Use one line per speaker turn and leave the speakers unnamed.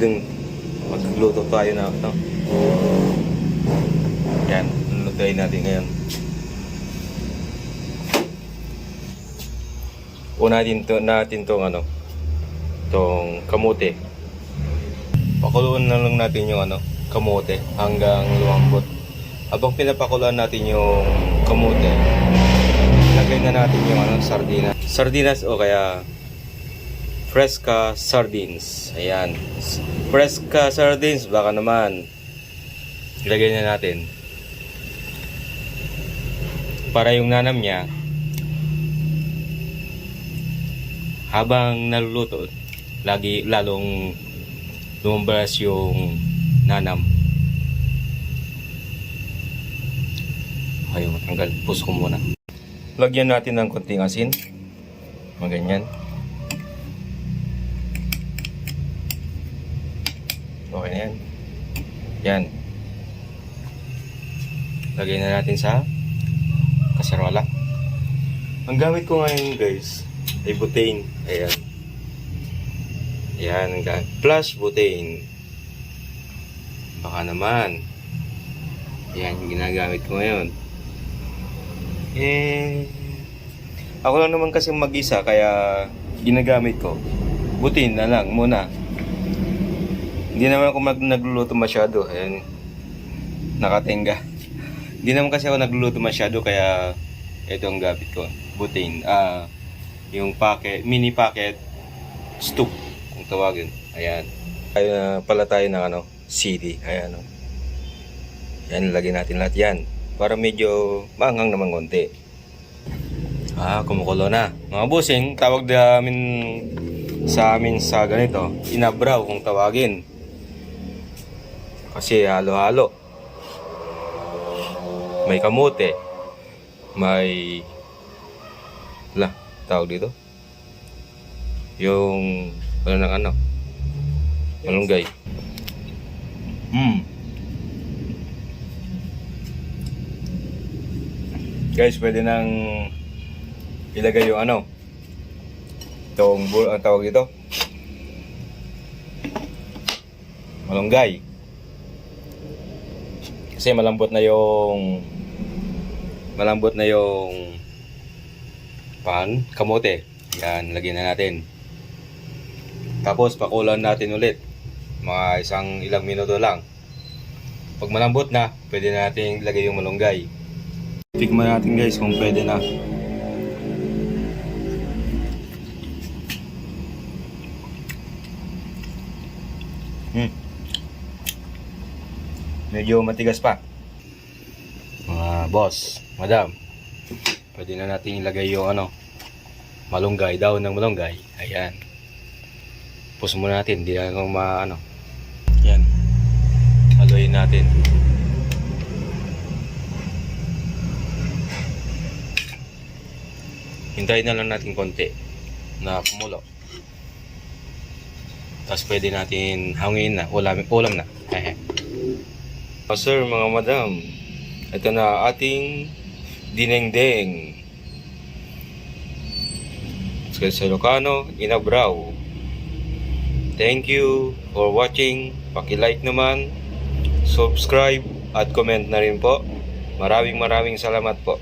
dun magluto tayo na no? yan lulutuin natin ngayon. Una natin to, natin tong ano tong kamote. Pakuluan na lang natin yung ano kamote hanggang lumambot habang pinapakuluan natin yung kamote lagay na natin yung ano sardinas. Sardinas o kaya Fresca sardines. Ayan. Fresca sardines, baka naman. Ilagay na natin. Para yung nanam niya, habang naluluto, lagi lalong lumabas yung nanam. Ayaw matanggal. Puso ko muna. Lagyan natin ng konting asin. Mga ganyan. Okay na yan. Yan. Lagay na natin sa kaserola. Ang gamit ko ngayon guys ay butane. Ayan. Ayan. ang. Plus butane. Baka naman. Yan yung ginagamit ko ngayon. Eh, ako lang naman kasi mag-isa kaya ginagamit ko. Butane na lang muna. Hindi naman ako mag nagluluto masyado. Ayan. Nakatenga. Hindi naman kasi ako nagluluto masyado kaya ito ang gamit ko. Butane. Ah, yung packet, mini packet stew kung tawagin. Ayan. Ayun na pala tayo ng ano, CD. Ayan. Oh. Yan, lagyan natin lahat yan. Para medyo maanghang naman konti. Ah, kumukulo na. Mga busing, tawag namin sa amin sa ganito, inabraw kung tawagin. Kasi halo-halo. May kamote. May... La, tawag dito. Yung... Ano ng ano? Malunggay. Hmm. Guys, pwede nang ilagay yung ano. Itong ang tawag dito. Malunggay. Kasi malambot na yung malambot na yung pan, kamote. Yan, lagyan na natin. Tapos pakulan natin ulit. Mga isang ilang minuto lang. Pag malambot na, pwede na natin ilagay yung malunggay. Tikman natin guys kung pwede na. Hmm. Medyo matigas pa. Mga boss, madam. Pwede na natin ilagay yung ano, malunggay, daw ng malunggay. Ayan. Pus muna natin, hindi na kung ma ano. Yan. Haluin natin. Hintayin na lang natin konti na kumulo. Tapos pwede natin hangin na, ulam, ulam na. Oh, sir, mga madam, ito na ating dinengdeng. Sa Ilocano, Inabraw. Thank you for watching. Paki-like naman, subscribe at comment na rin po. Maraming maraming salamat po.